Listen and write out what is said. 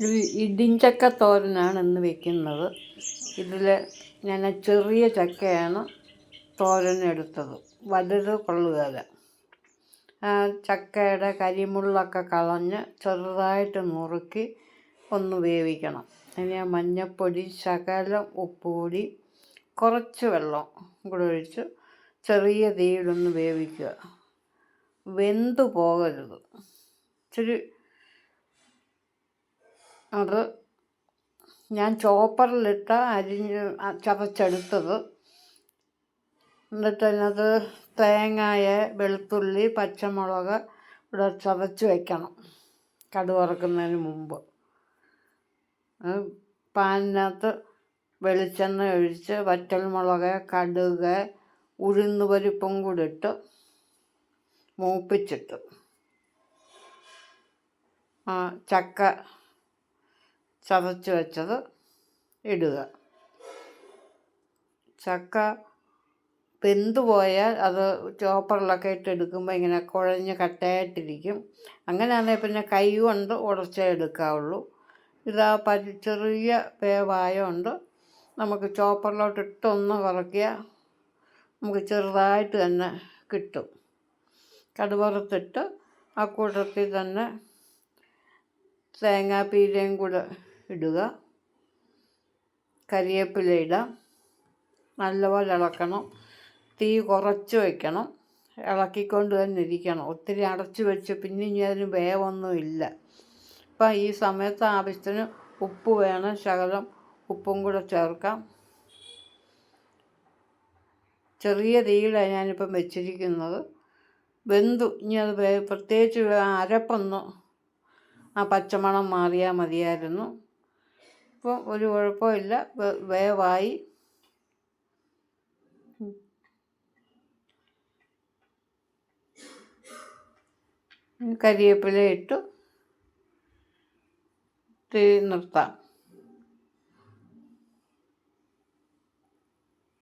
ഇത് ഇടിഞ്ചക്ക തോരനാണ് ഇന്ന് വെക്കുന്നത്. ഇതിൽ ഞാൻ ചെറിയ ചക്കയാണ് തോരനെടുത്തത്. വലുത് കൊള്ളുകയില്ല ചക്കയുടെ കരിമുള്ളൊക്കെ കളഞ്ഞ് ചെറുതായിട്ട് നുറുക്കി ഒന്ന് വേവിക്കണം. അതിന് മഞ്ഞൾപ്പൊടി ശകലം ഉപ്പുപൊടി കുറച്ച് വെള്ളം കൂടെ ഒഴിച്ച് ചെറിയ തീയിലൊന്ന് വേവിക്കുക. വെന്ത് പോകരുത്. ഇച്ചിരി അത് ഞാൻ ചോപ്പറിലിട്ട് അരിഞ്ഞ് ചതച്ചെടുത്തത്. എന്നിട്ട് അതിനകത്ത് തേങ്ങായ വെളുത്തുള്ളി പച്ചമുളക് ഇവിടെ ചതച്ച് വയ്ക്കണം കടു വറക്കുന്നതിന് മുമ്പ് പാനിനകത്ത് വെളിച്ചെണ്ണ ഒഴിച്ച് വറ്റൽമുളക് കടുക് ഉഴുന്ന് പരിപ്പും കൂടി ഇട്ട് മൂപ്പിച്ചിട്ട്. ചക്ക ചതച്ച് വെച്ചത് ഇടുക. ചക്ക പെന്തുപോയാൽ അത് ചോപ്പറിലൊക്കെ ഇട്ട് എടുക്കുമ്പോൾ ഇങ്ങനെ കുഴഞ്ഞ് കട്ടയായിട്ടിരിക്കും. അങ്ങനെയാണെങ്കിൽ പിന്നെ കൈ കൊണ്ട് ഉടച്ചേ എടുക്കാവുള്ളൂ. ഇതാ പരി ചെറിയ വേവായതുകൊണ്ട് നമുക്ക് ചോപ്പറിലോട്ട് ഇട്ടൊന്ന് കറക്കിയാൽ നമുക്ക് ചെറുതായിട്ട് തന്നെ കിട്ടും. കടുവറുത്തിട്ട് ആ കൂട്ടത്തിൽ തന്നെ തേങ്ങാപ്പീരയും കൂടെ ഇടുക. കരിവേപ്പില ഇടാം. നല്ലപോലെ ഇളക്കണം. തീ കുറച്ച് വയ്ക്കണം ഇളക്കിക്കൊണ്ട് തന്നെ ഇരിക്കണം. ഒത്തിരി അടച്ച് വെച്ച് പിന്നെ ഇനി അതിന് വേവൊന്നും ഇല്ല. അപ്പം ഈ സമയത്ത് ആവശ്യത്തിന് ഉപ്പ് വേണം. ശകലം ഉപ്പും കൂടെ ചേർക്കാം. ചെറിയ തീയിലാണ് ഞാനിപ്പം വെച്ചിരിക്കുന്നത്. വെന്തു. ഇനി അത് പ്രത്യേകിച്ച് അരപ്പൊന്ന് ആ പച്ചമണം മാറിയാൽ മതിയായിരുന്നു. ഇപ്പോൾ ഒരു കുഴപ്പമില്ല. വേവായി. കരിവേപ്പില ഇട്ടു. തീ നിർത്താം.